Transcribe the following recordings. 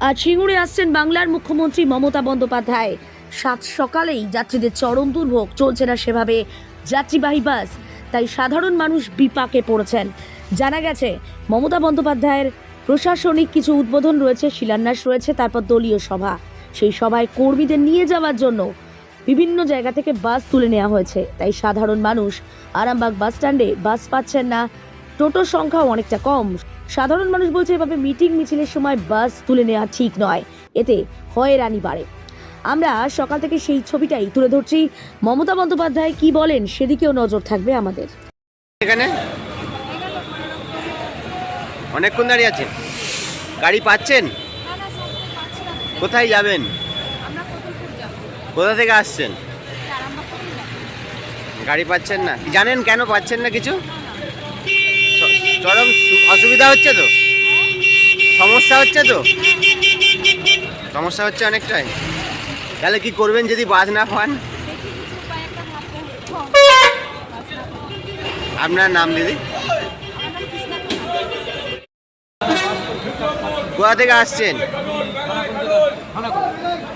আজ সিঙ্গুরে আসছেন বাংলার মুখ্যমন্ত্রী মমতা বন্দ্যোপাধ্যায়। সাত সকালেই যাত্রীদের চরম দুর্ভোগ চলছে না সেভাবে। যাত্রীবাহী বাস, তাই সাধারণ মানুষ বিপাকে পড়েছেন। জানা গেছে, মমতা বন্দ্যোপাধ্যায়ের প্রশাসনিক কিছু উদ্বোধন রয়েছে, শিলান্যাস রয়েছে, তারপর দলীয় সভা। সেই সভায় কর্মীদের নিয়ে যাওয়ার জন্য বিভিন্ন জায়গা থেকে বাস তুলে নেওয়া হয়েছে। তাই সাধারণ মানুষ আরামবাগ বাস স্ট্যান্ডে বাস পাচ্ছেন না। টোটোর সংখ্যাও অনেকটা কম। সাধারণ মানুষ বলছে এভাবে মিটিং মিছিলের সময় বাস তুলে নেওয়া ঠিক নয়। এতে হয়রানি বাড়ে। আমরা সকাল থেকে সেই ছবিটাই তুলে ধরছি। মমতা বন্দ্যোপাধ্যায় কি বলেন সেদিকেও নজর থাকবে আমাদের। এখানে? অনেকক্ষণ দাঁড়িয়ে আছেন। গাড়ি পাচ্ছেন। কোথায় যাবেন? কোথা থেকে আসছেন? গাড়ি পাচ্ছেন না। জানেন কেন পাচ্ছেন না কিছু? চরম অসুবিধা হচ্ছে তো? সমস্যা হচ্ছে তো? সমস্যা হচ্ছে অনেকটাই। তাহলে কি করবেন যদি বাস না পান। আপনার নাম দিদি। কোথা থেকে আসছেন?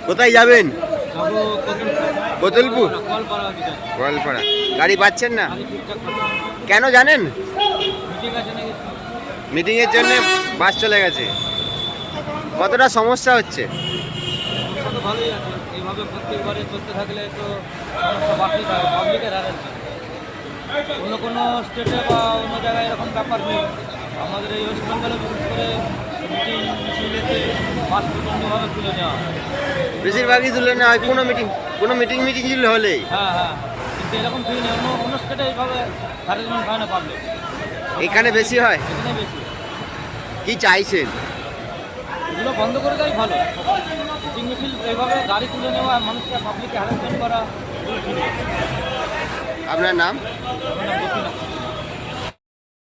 কোথায় যাবেন? কতুলপুর? গোয়ালপাড়া গাড়ি পাচ্ছেন না? কেন জানেন? মিটিংয়ের জন্য বাস চলে গেছে। কতটা সমস্যা হচ্ছে? ভালোই আছে। এইভাবে প্রত্যেকবারে চলতে থাকলে তো সমস্যা পাবলিকের হারে অন্য কোনো স্টেটে বা অন্য জায়গায় এরকম ব্যাপার নেই। আমাদের এই ওয়েস্ট বেঙ্গলে বিশেষ করে মিটিং মিছিলেতে বাস প্রচণ্ডভাবে তুলে নেওয়া হয়। বেশিরভাগই তুলে না হয়। কোনো মিটিং কোনো মিটিং মিটিং হলেই হ্যাঁ হ্যাঁ কিন্তু এরকম ফিল নেই অন্য অন্য স্টেটে এইভাবে হ্যারাসমেন্ট হয় না পাবলিক এখানে বেশি হয়? কি চাইছেন? এগুলো বন্ধ করে দেওয়াই ভালো। মিছিল এইভাবে গাড়ি তুলে নেওয়া মানুষকে পাবলিককে হ্যারাসমেন্ট করা এগুলো ঠিক। নয়। আপনার নাম?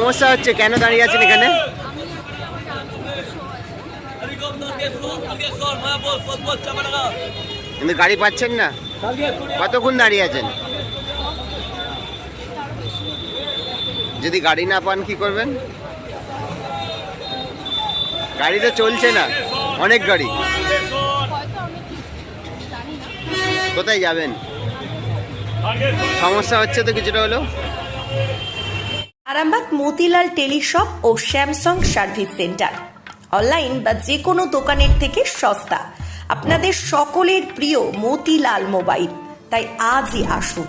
সমস্যা হচ্ছে কেন দাঁড়িয়ে আছেন এখানে? কিন্তু গাড়ি পাচ্ছেন না? কতক্ষণ দাঁড়িয়ে আছেন? যদি গাড়ি না পান কি করবেন? গাড়ি তো চলছে না, অনেক গাড়ি। কোথায় যাবেন? সমস্যা হচ্ছে তো কিছুটা হলো আরামবাগ মতিলাল টেলিশপ ও স্যামসাং সার্ভিস সেন্টার। অনলাইন বা যে কোনো দোকানের থেকে সস্তা। আপনাদের সকলের প্রিয় মতিলাল মোবাইল। তাই আজই আসুন।